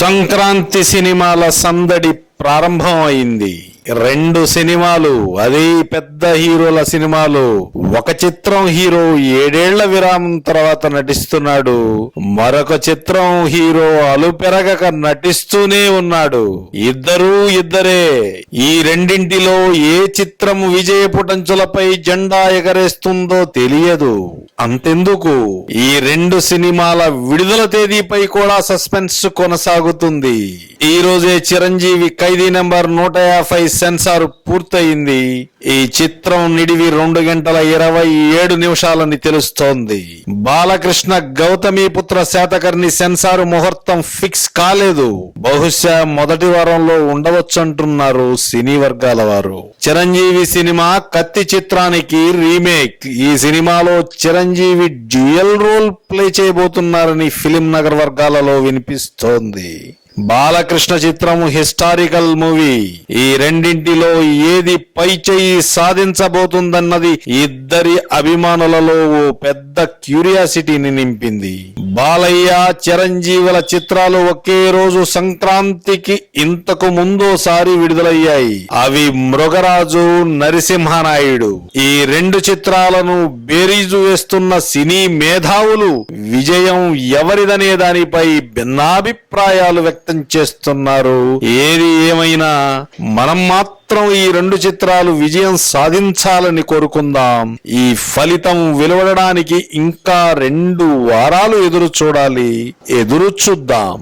సంక్రాంతి సినిమాల సందడి ప్రారంభం అయింది రెండు సినిమాలు అదే పెద్ద హీరోల సినిమాలు. ఒక చిత్రం హీరో ఏడేళ్ళ విరామం తర్వాత నటిస్తున్నాడు. మరొక చిత్రం హీరో అలుపెరగక నటిస్తూనే ఉన్నాడు. ఇద్దరూ ఇద్దరే. ఈ రెండింటిలో ఏ చిత్రం విజయ పుటంచులపై జెండా ఎగరేస్తుందో తెలియదు. అంతెందుకు? ఈ రెండు సినిమాల విడుదల తేదీపై కూడా సస్పెన్స్ కొనసాగుతుంది. ఈ రోజే చిరంజీవి ఖైదీ నెంబర్ నూట యాభై సెన్సార్ పూర్తయింది. ఈ చిత్రం నిడివి రెండు గంటల ఇరవై ఏడు నిమిషాలని తెలుస్తోంది. బాలకృష్ణ గౌతమి పుత్ర శాతకర్ణి సెన్సార్ ముహూర్తం ఫిక్స్ కాలేదు. బహుశా మొదటి వారంలో ఉండవచ్చంటున్నారు సినీ వర్గాల వారు. చిరంజీవి సినిమా కత్తి చిత్రానికి రీమేక్. ఈ సినిమాలో చిరంజీవి డ్యూయల్ రోల్ ప్లే చేయబోతున్నారని ఫిలిం నగర్ వర్గాలలో వినిపిస్తోంది. బాలకృష్ణ చిత్రం హిస్టారికల్ మూవీ. ఈ రెండింటిలో ఏది పై చేయి సాధించబోతుందన్నది ఇద్దరి అభిమానులలో ఓ పెద్ద క్యూరియాసిటీని నింపింది. బాలయ్య చిరంజీవుల చిత్రాలు ఒకే రోజు సంక్రాంతికి ఇంతకు ముందోసారి విడుదలయ్యాయి. అవి మృగరాజు నరసింహనాయుడు. ఈ రెండు చిత్రాలను బేరీజు వేస్తున్న సినీ మేధావులు విజయం ఎవరిదనే దానిపై భిన్నాభిప్రాయాలు వ్యక్తం చేస్తున్నారు. ఏది ఏమైనా మనం మాత్రం ఈ రెండు చిత్రాలు విజయం సాధించాలని కోరుకుందాం. ఈ ఫలితం వెలువడడానికి ఇంకా రెండు వారాలు ఎదురు చూడాలి. ఎదురు చూద్దాం.